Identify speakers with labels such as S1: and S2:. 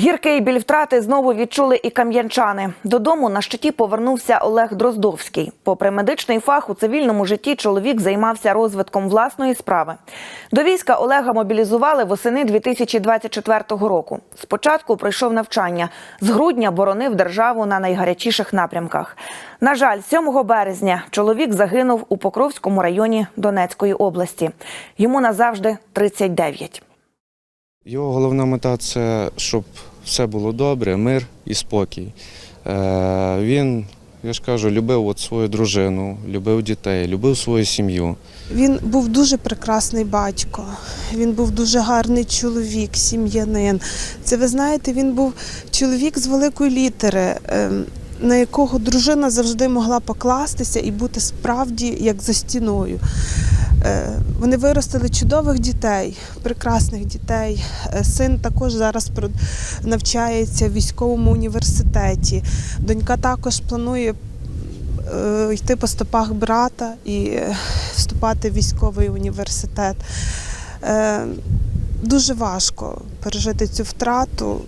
S1: Гіркий біль втрати знову відчули і кам'янчани. Додому на щиті повернувся Олег Дроздовський. Попри медичний фах у цивільному житті, чоловік займався розвитком власної справи. До війська Олега мобілізували восени 2024 року. Спочатку пройшов навчання. З грудня боронив державу на найгарячіших напрямках. На жаль, 7 березня чоловік загинув у Покровському районі Донецької області. Йому назавжди 39.
S2: Його головна мета це щоб все було добре, мир і спокій. Е, Він, я ж кажу, любив от свою дружину, любив дітей, любив свою сім'ю.
S3: Він був дуже прекрасний батько. Він був дуже гарний чоловік, сім'янин. Це ви знаєте, він був чоловік з великої літери, ем, на якого дружина завжди могла покластися і бути справді як за стіною. Е, Вони виростили чудових дітей, прекрасних дітей. Е, Син також зараз навчається в військовому університеті. Донька також планує е, йти по стопах брата і вступати в військовий університет. Дуже важко пережити цю втрату.